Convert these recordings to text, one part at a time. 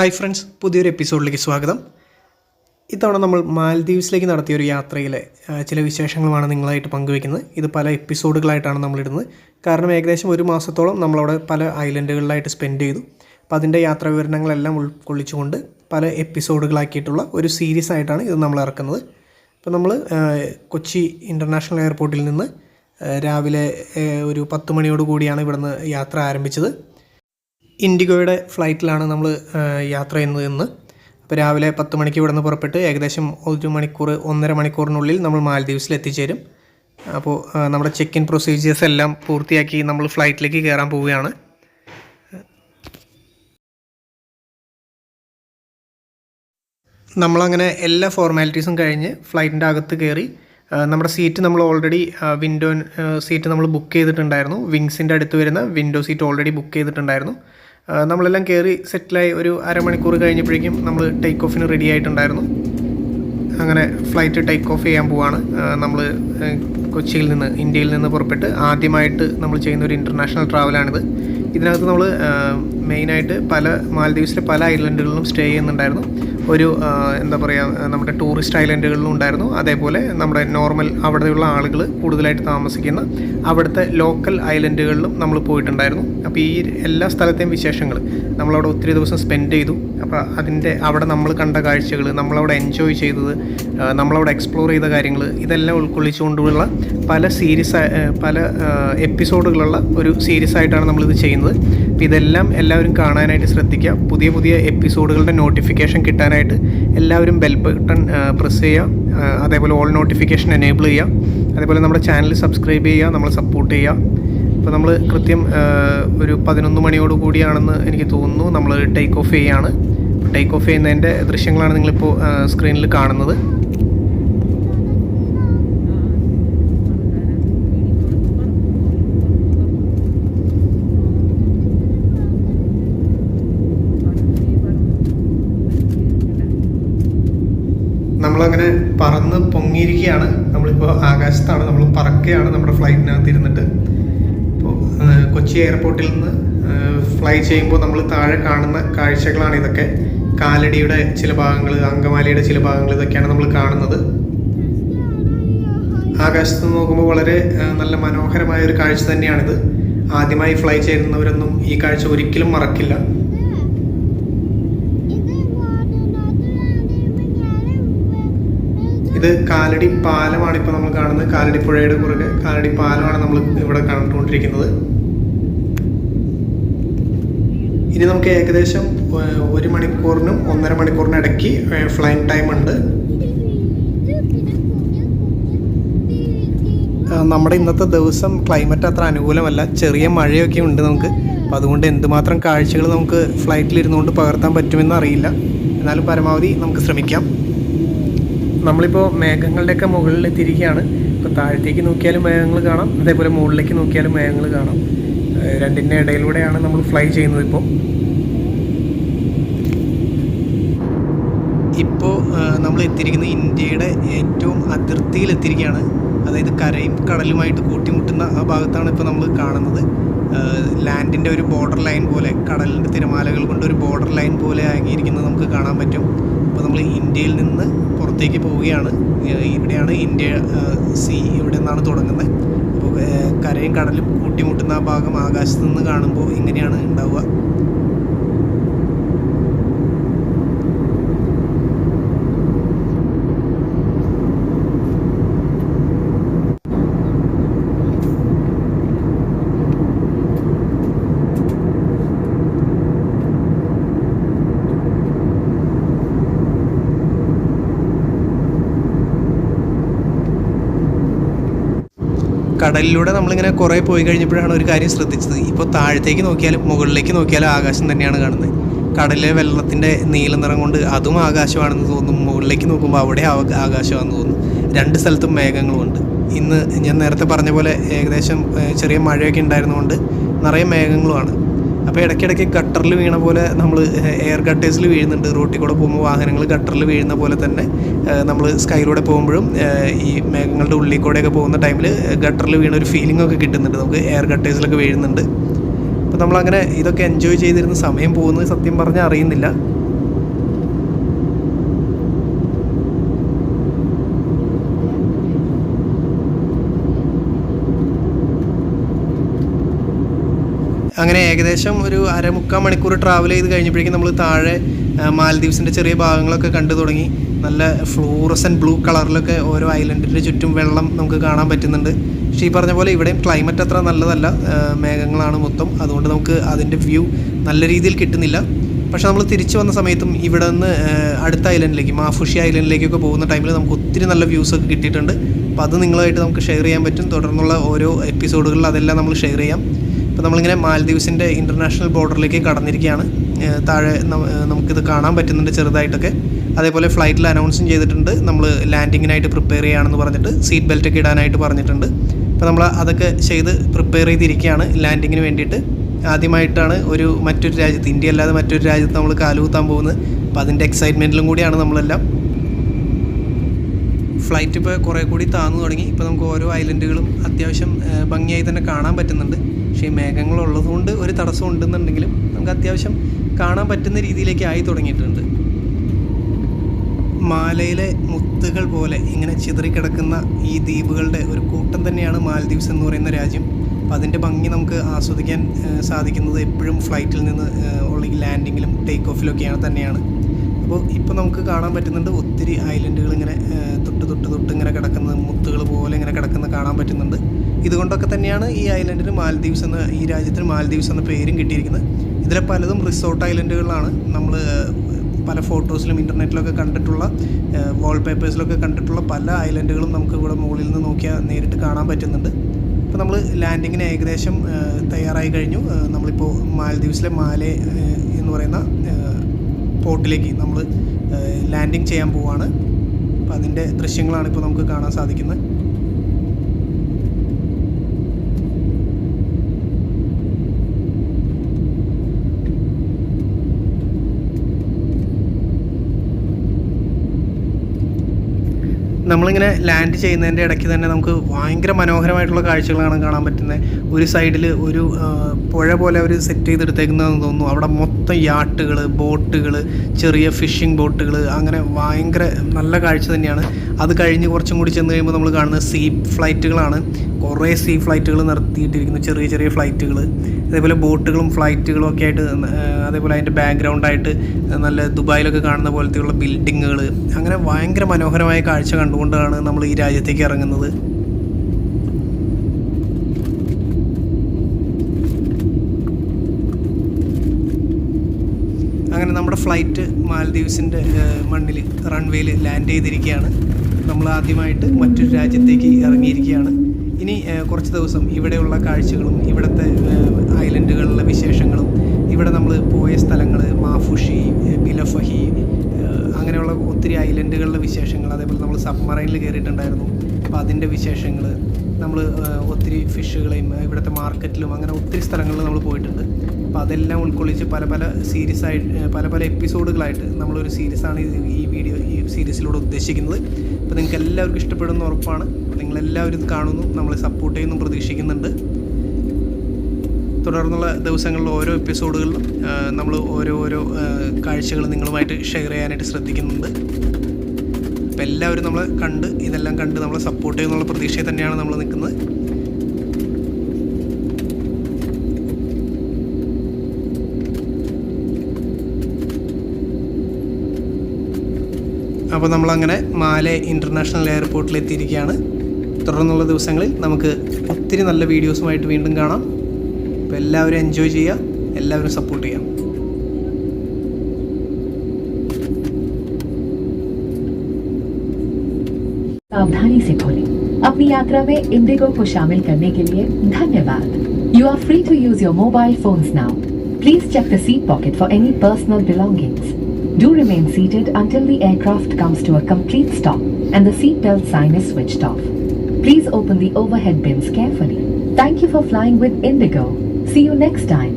Hi friends പുതിയൊരു എപ്പിസോഡിലേക്ക് സ്വാഗതം. ഇത്തവണ നമ്മൾ മാൽദീവ്സിലേക്ക് നടത്തിയ ഒരു യാത്രയിലെ ചില വിശേഷങ്ങളുമാണ് നിങ്ങളായിട്ട് പങ്കുവയ്ക്കുന്നത്. ഇത് പല എപ്പിസോഡുകളായിട്ടാണ് നമ്മളിടുന്നത്. കാരണം ഏകദേശം ഒരു മാസത്തോളം നമ്മളവിടെ പല ഐലൻഡുകളിലായിട്ട് സ്പെൻഡ് ചെയ്തു. അപ്പോൾ അതിന്റെ യാത്രാ വിവരണങ്ങളെല്ലാം ഉൾക്കൊള്ളിച്ചുകൊണ്ട് പല എപ്പിസോഡുകളാക്കിയിട്ടുള്ള ഒരു സീരീസ് ആയിട്ടാണ് ഇത് നമ്മൾ ഇറക്കുന്നത്. അപ്പോൾ നമ്മൾ കൊച്ചി ഇന്റർനാഷണൽ എയർപോർട്ടിൽ നിന്ന് രാവിലെ ഒരു പത്ത് മണിയോട് കൂടിയാണ് ഇവിടുന്ന് യാത്ര ആരംഭിച്ചത്. ഇൻഡിഗോയുടെ ഫ്ലൈറ്റിലാണ് നമ്മൾ യാത്ര ചെയ്യുന്നത് ഇന്ന്. അപ്പോൾ രാവിലെ പത്ത് മണിക്ക് ഇവിടെ നിന്ന് പുറപ്പെട്ട് ഏകദേശം ഒരു മണിക്കൂർ ഒന്നര മണിക്കൂറിനുള്ളിൽ നമ്മൾ മാലദ്വീപ്സിൽ എത്തിച്ചേരും. അപ്പോൾ നമ്മുടെ ചെക്ക് ഇൻ പ്രൊസീജിയേഴ്സ് എല്ലാം പൂർത്തിയാക്കി നമ്മൾ ഫ്ലൈറ്റിലേക്ക് കയറാൻ പോവുകയാണ്. നമ്മളങ്ങനെ എല്ലാ ഫോർമാലിറ്റീസും കഴിഞ്ഞ് ഫ്ലൈറ്റിന്റെ അകത്ത് കയറി നമ്മുടെ സീറ്റ് നമ്മൾ ഓൾറെഡി വിൻഡോ സീറ്റ് നമ്മൾ ബുക്ക് ചെയ്തിട്ടുണ്ടായിരുന്നു. വിങ്സിന്റെ അടുത്ത് വരുന്ന വിൻഡോ സീറ്റ് ഓൾറെഡി ബുക്ക് ചെയ്തിട്ടുണ്ടായിരുന്നു. നമ്മളെല്ലാം കയറി സെറ്റിലായി ഒരു അരമണിക്കൂർ കഴിഞ്ഞപ്പോഴേക്കും നമ്മൾ ടേക്ക് ഓഫിന് റെഡി ആയിട്ടുണ്ടായിരുന്നു. അങ്ങനെ ഫ്ലൈറ്റ് ടേക്ക് ഓഫ് ചെയ്യാൻ പോവാണ്. നമ്മൾ കൊച്ചിയിൽ നിന്ന് ഇന്ത്യയിൽ നിന്ന് പുറപ്പെട്ട് ആദ്യമായിട്ട് നമ്മൾ ചെയ്യുന്ന ഒരു ഇന്റർനാഷണൽ ട്രാവലാണിത് ഇതിനകത്ത് നമ്മൾ മെയിനായിട്ട് പല മാലദ്വീപ്സിലെ പല ഐലൻഡുകളിലും സ്റ്റേ ചെയ്യുന്നുണ്ടായിരുന്നു. ഒരു എന്താ പറയുക നമ്മുടെ ടൂറിസ്റ്റ് ഐലൻഡുകളിലും ഉണ്ടായിരുന്നു. അതേപോലെ നമ്മുടെ നോർമൽ അവിടെയുള്ള ആളുകൾ കൂടുതലായിട്ട് താമസിക്കുന്ന അവിടുത്തെ ലോക്കൽ ഐലൻഡുകളിലും നമ്മൾ പോയിട്ടുണ്ടായിരുന്നു. അപ്പോൾ ഈ എല്ലാ സ്ഥലത്തെയും വിശേഷങ്ങൾ നമ്മളവിടെ ഒത്തിരി ദിവസം സ്പെൻഡ് ചെയ്തു. അപ്പോൾ അതിന്റെ അവിടെ നമ്മൾ കണ്ട കാഴ്ചകൾ നമ്മളവിടെ എൻജോയ് ചെയ്തത് നമ്മളവിടെ എക്സ്പ്ലോർ ചെയ്ത കാര്യങ്ങൾ ഇതെല്ലാം ഉൾക്കൊള്ളിച്ചുകൊണ്ടുള്ള പല സീരീസ് പല എപ്പിസോഡുകളുള്ള ഒരു സീരീസ് ആയിട്ടാണ് നമ്മളിത് ചെയ്യുന്നത്. അപ്പോൾ ഇതെല്ലാം എല്ലാവരും കാണാനായിട്ട് ശ്രദ്ധിക്കുക. പുതിയ പുതിയ എപ്പിസോഡുകളുടെ നോട്ടിഫിക്കേഷൻ കിട്ടാനായിട്ട് എല്ലാവരും ബെൽ ബട്ടൺ പ്രസ് ചെയ്യുക. അതേപോലെ ഓൾ നോട്ടിഫിക്കേഷൻ എനേബിൾ ചെയ്യുക. അതേപോലെ നമ്മുടെ ചാനൽ സബ്സ്ക്രൈബ് ചെയ്യുക നമ്മൾ സപ്പോർട്ട് ചെയ്യുക. അപ്പോൾ നമ്മൾ കൃത്യം ഒരു പതിനൊന്ന് മണിയോട് കൂടിയാണെന്ന് എനിക്ക് തോന്നുന്നു. നമ്മൾ ടേക്ക് ഓഫ് ചെയ്യാണ് ടേക്ക് ഓഫ് ചെയ്യുന്നതിന്റെ ദൃശ്യങ്ങളാണ് നിങ്ങളിപ്പോൾ സ്ക്രീനിൽ കാണുന്നത് നമ്മളങ്ങനെ പറന്ന് പൊങ്ങിയിരിക്കുകയാണ് നമ്മളിപ്പോൾ ആകാശത്താണ് നമ്മൾ പറക്കുകയാണ് നമ്മുടെ ഫ്ലൈറ്റിനകത്ത് ഇരുന്നിട്ട് ഇപ്പോൾ കൊച്ചി എയർപോർട്ടിൽ നിന്ന് ഫ്ലൈ ചെയ്യുമ്പോൾ നമ്മൾ താഴെ കാണുന്ന കാഴ്ചകളാണ് ഇതൊക്കെ. കാലടിയുടെ ചില ഭാഗങ്ങൾ അങ്കമാലിയുടെ ചില ഭാഗങ്ങൾ ഇതൊക്കെയാണ് നമ്മൾ കാണുന്നത്. ആകാശത്ത് നിന്ന് നോക്കുമ്പോൾ വളരെ നല്ല മനോഹരമായ ഒരു കാഴ്ച തന്നെയാണിത്. ആദ്യമായി ഫ്ലൈ ചെയ്യുന്നവരൊന്നും ഈ കാഴ്ച ഒരിക്കലും മറക്കില്ല. ഇത് കാലടി പാലമാണ് ഇപ്പോൾ നമ്മൾ കാണുന്നത്. കാലടി പുഴയുടെ കുറുകെ കാലടി പാലമാണ് നമ്മൾ ഇവിടെ കണ്ടുകൊണ്ടിരിക്കുന്നത്. ഇനി നമുക്ക് ഏകദേശം ഒരു മണിക്കൂറിനും ഒന്നര മണിക്കൂറിനും ഇടയ്ക്ക് ഫ്ലൈൻ ടൈം ഉണ്ട്. നമ്മുടെ ഇന്നത്തെ ദിവസം ക്ലൈമറ്റ് അത്ര അനുകൂലമല്ല. ചെറിയ മഴയൊക്കെ ഉണ്ട് നമുക്ക്. അപ്പം അതുകൊണ്ട് എന്തുമാത്രം കാഴ്ചകൾ നമുക്ക് ഫ്ലൈറ്റിലിരുന്നുകൊണ്ട് പകർത്താൻ പറ്റുമെന്ന് അറിയില്ല. എന്നാലും പരമാവധി നമുക്ക് ശ്രമിക്കാം. നമ്മളിപ്പോൾ മേഘങ്ങളുടെയൊക്കെ മുകളിൽ എത്തിയിരിക്കുകയാണ് ഇപ്പോൾ താഴത്തേക്ക് നോക്കിയാലും മേഘങ്ങൾ കാണാം. അതേപോലെ മുകളിലേക്ക് നോക്കിയാലും മേഘങ്ങൾ കാണാം. രണ്ടിന്റെ ഇടയിലൂടെയാണ് നമ്മൾ ഫ്ലൈ ചെയ്യുന്നത് ഇപ്പോൾ ഇപ്പോൾ നമ്മൾ എത്തിയിരിക്കുന്നത് ഇന്ത്യയുടെ ഏറ്റവും അതിർത്തിയിൽ എത്തിയിരിക്കുകയാണ് അതായത് കരയും കടലുമായിട്ട് കൂട്ടിമുട്ടുന്ന ആ ഭാഗത്താണ് ഇപ്പോൾ നമ്മൾ കാണുന്നത്. ലാൻഡിന്റെ ഒരു ബോർഡർ ലൈൻ പോലെ കടലിന്റെ തിരമാലകൾ കൊണ്ട് ഒരു ബോർഡർ ലൈൻ പോലെ ആകിയിരിക്കുന്നത് നമുക്ക് കാണാൻ പറ്റും. അപ്പോൾ നമ്മൾ ഇന്ത്യയിൽ നിന്ന് പുറത്തേക്ക് പോവുകയാണ്. ഇവിടെയാണ് ഇന്ത്യ സി ഇവിടെ നിന്നാണ് തുടങ്ങുന്നത് അപ്പോൾ കരയും കടലും കൂട്ടിമുട്ടുന്ന ആ ഭാഗം ആകാശത്ത് നിന്ന് കാണുമ്പോൾ ഇങ്ങനെയാണ് ഉണ്ടാവുക. കടലിലൂടെ നമ്മളിങ്ങനെ കുറേ പോയി കഴിഞ്ഞപ്പോഴാണ് ഒരു കാര്യം ശ്രദ്ധിച്ചത്. ഇപ്പോൾ താഴത്തേക്ക് നോക്കിയാലും മുകളിലേക്ക് നോക്കിയാലും ആകാശം തന്നെയാണ് കാണുന്നത്. കടലിലെ വെള്ളത്തിന്റെ നീല നിറം കൊണ്ട് അതും ആകാശമാണെന്ന് തോന്നും മുകളിലേക്ക് നോക്കുമ്പോൾ അവിടെ ആക- ആകാശമാണെന്ന് തോന്നുന്നു. രണ്ട് സ്ഥലത്തും മേഘങ്ങളുമുണ്ട്. ഇന്ന് ഞാൻ നേരത്തെ പറഞ്ഞ പോലെ ഏകദേശം ചെറിയ മഴയൊക്കെ ഉണ്ടായിരുന്നുകൊണ്ട് നിറയെ മേഘങ്ങളുമാണ്. അപ്പോൾ ഇടയ്ക്കിടയ്ക്ക് ഗട്ടറിൽ വീണ പോലെ നമ്മൾ എയർ ഗട്ടേഴ്സിൽ വീഴുന്നുണ്ട്. റോട്ടിൽ കൂടെ പോകുമ്പോൾ വാഹനങ്ങൾ ഗട്ടറിൽ വീഴുന്ന പോലെ തന്നെ നമ്മൾ സ്കൈലൂടെ പോകുമ്പോഴും ഈ മേഘങ്ങളുടെ ഉള്ളിൽ കൂടെയൊക്കെ പോകുന്ന ടൈമിൽ ഗട്ടറിൽ വീണ ഒരു ഫീലിംഗ് ഒക്കെ കിട്ടുന്നുണ്ട്. നമുക്ക് എയർ ഗട്ടേഴ്സിലൊക്കെ വീഴുന്നുണ്ട്. അപ്പോൾ നമ്മളങ്ങനെ ഇതൊക്കെ എൻജോയ് ചെയ്തിരുന്ന സമയം പോകുന്നത് സത്യം പറഞ്ഞാൽ അറിയുന്നില്ല അങ്ങനെ ഏകദേശം ഒരു അരമുക്കാൽ മണിക്കൂർ ട്രാവൽ ചെയ്ത് കഴിഞ്ഞപ്പോഴേക്കും നമ്മൾ താഴെ മാലദ്വീപ്സിന്റെ ചെറിയ ഭാഗങ്ങളൊക്കെ കണ്ടു തുടങ്ങി. നല്ല ഫ്ലൂറസൻ ബ്ലൂ കളറിലൊക്കെ ഓരോ ഐലൻഡിന്റെ ചുറ്റും വെള്ളം നമുക്ക് കാണാൻ പറ്റുന്നുണ്ട്. പക്ഷേ ഈ പറഞ്ഞ പോലെ ഇവിടെയും ക്ലൈമറ്റ് അത്ര നല്ലതല്ല. മേഘങ്ങളാണ് മൊത്തം. അതുകൊണ്ട് നമുക്ക് അതിന്റെ വ്യൂ നല്ല രീതിയിൽ കിട്ടുന്നില്ല. പക്ഷെ നമ്മൾ തിരിച്ചു വന്ന സമയത്തും ഇവിടെ നിന്ന് അടുത്ത ഐലൻഡിലേക്ക് മാഫുഷി ഐലൻഡിലേക്കൊക്കെ പോകുന്ന ടൈമിൽ നമുക്ക് ഒത്തിരി നല്ല വ്യൂസ് ഒക്കെ കിട്ടിയിട്ടുണ്ട്. അപ്പോൾ അത് നിങ്ങളുമായിട്ട് നമുക്ക് ഷെയർ ചെയ്യാൻ പറ്റും. തുടർന്നുള്ള ഓരോ എപ്പിസോഡുകളിൽ അതെല്ലാം നമ്മൾ ഷെയർ ചെയ്യാം. ഇപ്പോൾ നമ്മളിങ്ങനെ മാലദ്വീപ്സിന്റെ ഇന്റർനാഷണൽ ബോർഡറിലേക്ക് കടന്നിരിക്കുകയാണ്. താഴെ നമുക്കിത് കാണാൻ പറ്റുന്നുണ്ട് ചെറുതായിട്ടൊക്കെ. അതേപോലെ ഫ്ലൈറ്റിൽ അനൗൺസും ചെയ്തിട്ടുണ്ട്. നമ്മൾ ലാൻഡിങ്ങിനായിട്ട് പ്രിപ്പയർ ചെയ്യുകയാണെന്ന് പറഞ്ഞിട്ട് സീറ്റ് ബെൽറ്റ് ഒക്കെ ഇടാനായിട്ട് പറഞ്ഞിട്ടുണ്ട്. അപ്പോൾ നമ്മൾ അതൊക്കെ ചെയ്ത് പ്രിപ്പയർ ചെയ്തിരിക്കുകയാണ് ലാൻഡിങ്ങിന് വേണ്ടിയിട്ട്. ആദ്യമായിട്ടാണ് ഒരു മറ്റൊരു രാജ്യത്ത് ഇന്ത്യ അല്ലാതെ മറ്റൊരു രാജ്യത്ത് നമ്മൾ കാലുകുത്താൻ പോകുന്നത്. അപ്പോൾ അതിന്റെ എക്സൈറ്റ്മെന്റിലും കൂടിയാണ് നമ്മളെല്ലാം. ഫ്ലൈറ്റ് ഇപ്പോൾ കുറേ കൂടി താന്നു തുടങ്ങി. ഇപ്പോൾ നമുക്ക് ഓരോ ഐലൻഡുകളും അത്യാവശ്യം ഭംഗിയായി തന്നെ കാണാൻ പറ്റുന്നുണ്ട്. പക്ഷേ ഈ മേഘങ്ങളുള്ളതുകൊണ്ട് ഒരു തടസ്സം ഉണ്ടെന്നുണ്ടെങ്കിലും നമുക്ക് അത്യാവശ്യം കാണാൻ പറ്റുന്ന രീതിയിലേക്ക് ആയി തുടങ്ങിയിട്ടുണ്ട്. മാലയിലെ മുത്തുകൾ പോലെ ഇങ്ങനെ ചിതറിക്കിടക്കുന്ന ഈ ദ്വീപുകളുടെ ഒരു കൂട്ടം തന്നെയാണ് മാലദ്വീപ്സ് എന്ന് പറയുന്ന രാജ്യം. അപ്പോൾ അതിന്റെ ഭംഗി നമുക്ക് ആസ്വദിക്കാൻ സാധിക്കുന്നത് എപ്പോഴും ഫ്ലൈറ്റിൽ നിന്ന് ഉള്ള ലാൻഡിങ്ങിലും ടേക്ക് ഓഫിലൊക്കെയാണ് തന്നെയാണ്. അപ്പോൾ ഇപ്പോൾ നമുക്ക് കാണാൻ പറ്റുന്നുണ്ട് ഒത്തിരി ഐലൻഡുകൾ ഇങ്ങനെ തൊട്ട് തൊട്ട് തൊട്ട് ഇങ്ങനെ കിടക്കുന്നത് മുത്തുകൾ പോലെ ഇങ്ങനെ കിടക്കുന്നത് കാണാൻ പറ്റുന്നുണ്ട്. ഇതുകൊണ്ടൊക്കെ തന്നെയാണ് ഈ ഐലൻഡിന് മാലദ്വീപ്സ് എന്ന ഈ രാജ്യത്തിന് മാലദ്വീപ്സ് എന്ന പേരും കിട്ടിയിരിക്കുന്നത്. ഇതിലെ പലതും റിസോർട്ട് ഐലൻഡുകളാണ് നമ്മൾ പല ഫോട്ടോസിലും ഇന്റർനെറ്റിലൊക്കെ കണ്ടിട്ടുള്ള വാൾപേപ്പേഴ്സിലൊക്കെ കണ്ടിട്ടുള്ള പല ഐലൻഡുകളും നമുക്ക് ഇവിടെ മുകളിൽ നിന്ന് നോക്കിയാൽ നേരിട്ട് കാണാൻ പറ്റുന്നുണ്ട്. ഇപ്പോൾ നമ്മൾ ലാൻഡിങ്ങിന് ഏകദേശം തയ്യാറായി കഴിഞ്ഞു. നമ്മളിപ്പോൾ മാലദ്വീപ്സിലെ മാലെ എന്ന് പറയുന്ന പോർട്ടിലേക്ക് നമ്മൾ ലാൻഡിങ് ചെയ്യാൻ പോവുകയാണ് അപ്പോൾ അതിന്റെ ദൃശ്യങ്ങളാണ് ഇപ്പോൾ നമുക്ക് കാണാൻ സാധിക്കുന്നത്. നമ്മളിങ്ങനെ ലാൻഡ് ചെയ്യുന്നതിന്റെ ഇടയ്ക്ക് തന്നെ നമുക്ക് ഭയങ്കര മനോഹരമായിട്ടുള്ള കാഴ്ചകളാണ് കാണാൻ പറ്റുന്നത് ഒരു സൈഡിൽ ഒരു പുഴ പോലെ അവർ സെറ്റ് ചെയ്തെടുത്തേക്കുന്നതെന്ന് തോന്നുന്നു. അവിടെ മൊത്തം യാട്ടുകൾ ബോട്ടുകൾ ചെറിയ ഫിഷിംഗ് ബോട്ടുകൾ അങ്ങനെ ഭയങ്കര നല്ല കാഴ്ച തന്നെയാണ്. അത് കഴിഞ്ഞ് കുറച്ചും കൂടി ചെന്ന് കഴിയുമ്പോൾ നമ്മൾ കാണുന്നത് സീ ഫ്ലൈറ്റുകളാണ് കുറേ സീ ഫ്ലൈറ്റുകൾ നിർത്തിയിട്ടിരിക്കുന്നു. ചെറിയ ചെറിയ ഫ്ലൈറ്റുകൾ അതേപോലെ ബോട്ടുകളും ഫ്ലൈറ്റുകളും ഒക്കെ ആയിട്ട് അതേപോലെ അതിന്റെ ബാക്ക്ഗ്രൗണ്ടായിട്ട് നല്ല ദുബായിലൊക്കെ കാണുന്ന പോലത്തെയുള്ള ബിൽഡിങ്ങുകൾ അങ്ങനെ ഭയങ്കര മനോഹരമായ കാഴ്ച കണ്ടുകൊണ്ടാണ് നമ്മൾ ഈ രാജ്യത്തേക്ക് ഇറങ്ങുന്നത്. അങ്ങനെ നമ്മുടെ ഫ്ലൈറ്റ് മാലദ്വീപ്സിന്റെ മണ്ണിൽ റൺവേയിൽ ലാൻഡ് ചെയ്തിരിക്കുകയാണ്. നമ്മൾ ആദ്യമായിട്ട് മറ്റൊരു രാജ്യത്തേക്ക് ഇറങ്ങിയിരിക്കുകയാണ്. ഇനി കുറച്ച് ദിവസം ഇവിടെയുള്ള കാഴ്ചകളും ഇവിടുത്തെ ഐലൻഡുകളിലെ വിശേഷങ്ങളും ഇവിടെ നമ്മൾ പോയ സ്ഥലങ്ങൾ മാഫുഷി ബിലഫഹി അങ്ങനെയുള്ള ഒത്തിരി ഐലൻഡുകളിലെ വിശേഷങ്ങൾ അതേപോലെ നമ്മൾ സബ്മറൈനിൽ കയറിയിട്ടുണ്ടായിരുന്നു അപ്പോൾ അതിന്റെ വിശേഷങ്ങൾ നമ്മൾ ഒത്തിരി ഫിഷുകളെയും ഇവിടുത്തെ മാർക്കറ്റിലും അങ്ങനെ ഒത്തിരി സ്ഥലങ്ങളിൽ നമ്മൾ പോയിട്ടുണ്ട്. അപ്പോൾ അതെല്ലാം ഉൾക്കൊള്ളിച്ച് പല പല സീരീസ് ആയിട്ട് പല പല എപ്പിസോഡുകളായിട്ട് നമ്മളൊരു സീരീസാണ് ഈ വീഡിയോ ഈ സീരീസിലൂടെ ഉദ്ദേശിക്കുന്നത്. അപ്പോൾ നിങ്ങൾക്ക് എല്ലാവർക്കും ഇഷ്ടപ്പെടുന്ന ഉറപ്പാണ്. നിങ്ങളെല്ലാവരും ഇത് കാണുന്നു നമ്മളെ സപ്പോർട്ട് ചെയ്യുന്നു പ്രതീക്ഷിക്കുന്നുണ്ട്. തുടർന്നുള്ള ദിവസങ്ങളിൽ ഓരോ എപ്പിസോഡുകളിലും നമ്മൾ ഓരോ ഓരോ കാഴ്ചകൾ നിങ്ങളുമായിട്ട് ഷെയർ ചെയ്യാനായിട്ട് ശ്രദ്ധിക്കുന്നുണ്ട്. അപ്പോൾ എല്ലാവരും നമ്മളെ കണ്ട് ഇതെല്ലാം കണ്ട് നമ്മളെ സപ്പോർട്ട് ചെയ്യുന്നുള്ള പ്രതീക്ഷയിൽ തന്നെയാണ് നമ്മൾ നിൽക്കുന്നത്. അപ്പോൾ നമ്മളങ്ങനെ മാലെ ഇൻ്റർനാഷണൽ എയർപോർട്ടിൽ എത്തിയിരിക്കുകയാണ് തുടർന്നുള്ള ദിവസങ്ങളിൽ നമുക്ക് ഒത്തിരി നല്ല വീഡിയോസുമായിട്ട് വീണ്ടും കാണാം അപ്പോൾ എല്ലാവരും എൻജോയ് ചെയ്യുക എല്ലാവരും സപ്പോർട്ട് ചെയ്യാം सावधानी से खोलें अपनी यात्रा में इंडिगो को शामिल करने के लिए धन्यवाद you are free to use your mobile phones now please check the seat pocket for any personal belongings do remain seated until the aircraft comes to a complete stop and the seat belt sign is switched off please open the overhead bins carefully thank you for flying with indigo see you next time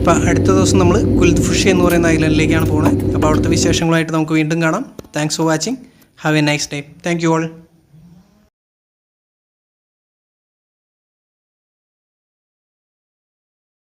അപ്പോൾ അടുത്ത ദിവസം നമ്മൾ കുൽഫുഷി എന്ന് പറയുന്ന ഐലൻഡിലേക്കാണ് പോകുന്നത് അപ്പോൾ അവിടുത്തെ വിശേഷങ്ങളായിട്ട് നമുക്ക് വീണ്ടും കാണാം thanks for watching have a nice day thank you all